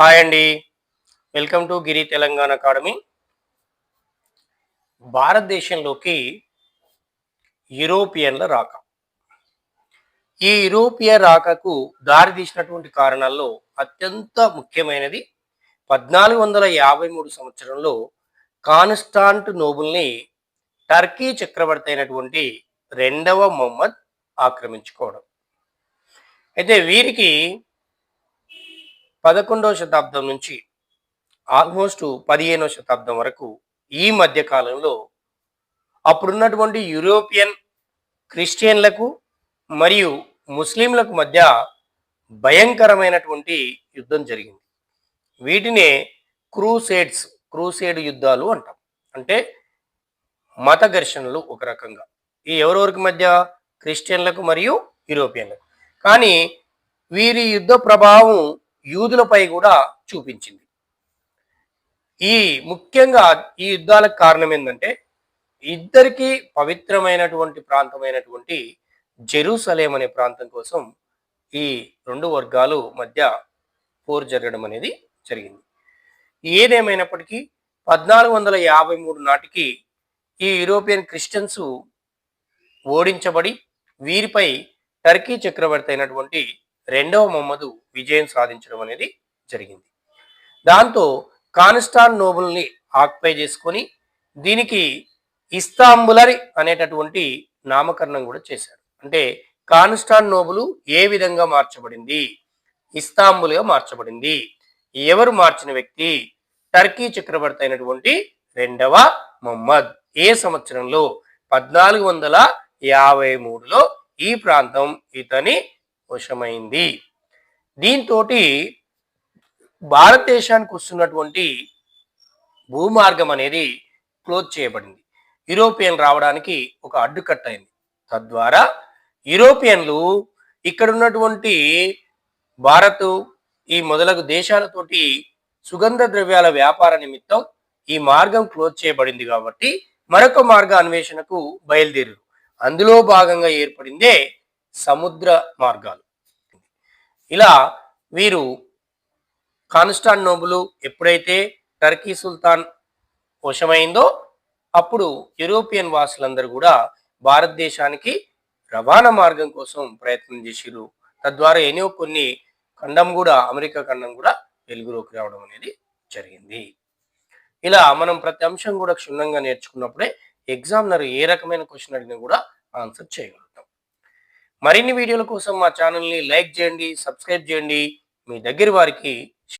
Hi అండి welcome to Giri Telangana academy భారతదేశంలోకి యూరోపియన్ల రాక. ఈ యూరోపియ రాకకు దారి తీసినటువంటి కారణాల్లో అత్యంత ముఖ్యమైనది పద్నాలుగు వందల యాభై మూడు సంవత్సరంలో కాన్స్టాంట్ నోబుల్ని టర్కీ చక్రవర్తి అయినటువంటి రెండవ మొహమ్మద్ ఆక్రమించుకోవడం. అయితే వీరికి పదకొండవ శతాబ్దం నుంచి ఆల్మోస్ట్ పదిహేనవ శతాబ్దం వరకు ఈ మధ్య కాలంలో అప్పుడున్నటువంటి యూరోపియన్ క్రిస్టియన్లకు మరియు ముస్లింలకు మధ్య భయంకరమైనటువంటి యుద్ధం జరిగింది. వీటినే క్రూసేడ్స్ క్రూసేడ్ యుద్ధాలు అంటాం. అంటే మత ఘర్షణలు ఒక రకంగా. ఈ ఎవరెవరికి మధ్య? క్రిస్టియన్లకు మరియు యూరోపియన్లకు. కానీ వీరి యుద్ధ ప్రభావం యూదులపై కూడా చూపించింది. ఈ ముఖ్యంగా ఈ యుద్ధాలకు కారణం ఏంటంటే ఇద్దరికి పవిత్రమైనటువంటి ప్రాంతమైనటువంటి జెరూసలేం అనే ప్రాంతం కోసం ఈ రెండు వర్గాలు మధ్య పోరు జరగడం అనేది జరిగింది. ఏదేమైనప్పటికీ పద్నాలుగు వందల యాభై మూడు నాటికి ఈ యూరోపియన్ క్రిస్టియన్స్ ఓడించబడి వీరిపై టర్కీ చక్రవర్తి అయినటువంటి రెండవ మొహమ్మదు విజయం సాధించడం అనేది జరిగింది. దాంతో కానిస్టాన్ నోబుల్ని ఆక్యుపై చేసుకొని దీనికి ఇస్తాంబులరి అనేటటువంటి నామకరణం కూడా చేశారు. అంటే కానిస్టాన్ నోబులు ఏ విధంగా మార్చబడింది? ఇస్తాంబుల్గా మార్చబడింది. ఎవరు మార్చిన వ్యక్తి? టర్కీ చక్రవర్తి అయినటువంటి రెండవ మొహమ్మద్. ఏ సంవత్సరంలో? పద్నాలుగు వందల యాభై మూడులో ఈ ప్రాంతం ఇతని వశమైంది దీంతో భారతదేశానికి వస్తున్నటువంటి భూమార్గం అనేది క్లోజ్ చేయబడింది. యూరోపియన్ రావడానికి ఒక అడ్డుకట్ట అయింది. తద్వారా యూరోపియన్లు ఇక్కడ ఉన్నటువంటి భారత్ ఈ మొదలగు దేశాలతోటి సుగంధ ద్రవ్యాల వ్యాపార నిమిత్తం ఈ మార్గం క్లోజ్ చేయబడింది కాబట్టి మరొక మార్గ అన్వేషణకు బయలుదేరారు. అందులో భాగంగా ఏర్పడిందే సముద్ర మార్గాలు. ఇలా వీరు కాన్స్టాంటినోబుల్ ఎప్పుడైతే టర్కీ సుల్తాన్ వశమైందో అప్పుడు యూరోపియన్ వాసులందరూ కూడా భారతదేశానికి రవాణా మార్గం కోసం ప్రయత్నం చేసిరు తద్వారా ఎన్నో కొన్ని ఖండం కూడా అమెరికా ఖండం కూడా వెలుగులోకి రావడం అనేది జరిగింది. ఇలా మనం ప్రతి అంశం కూడా క్షుణ్ణంగా నేర్చుకున్నప్పుడే ఎగ్జామినర్ ఏ రకమైన క్వశ్చన్ అడిగినా కూడా ఆన్సర్ చేయగలరు. మరిన్ని వీడియోల కోసం మా ఛానల్ని లైక్ చేయండి సబ్స్క్రైబ్ చేయండి. మీ దగ్గర వారికి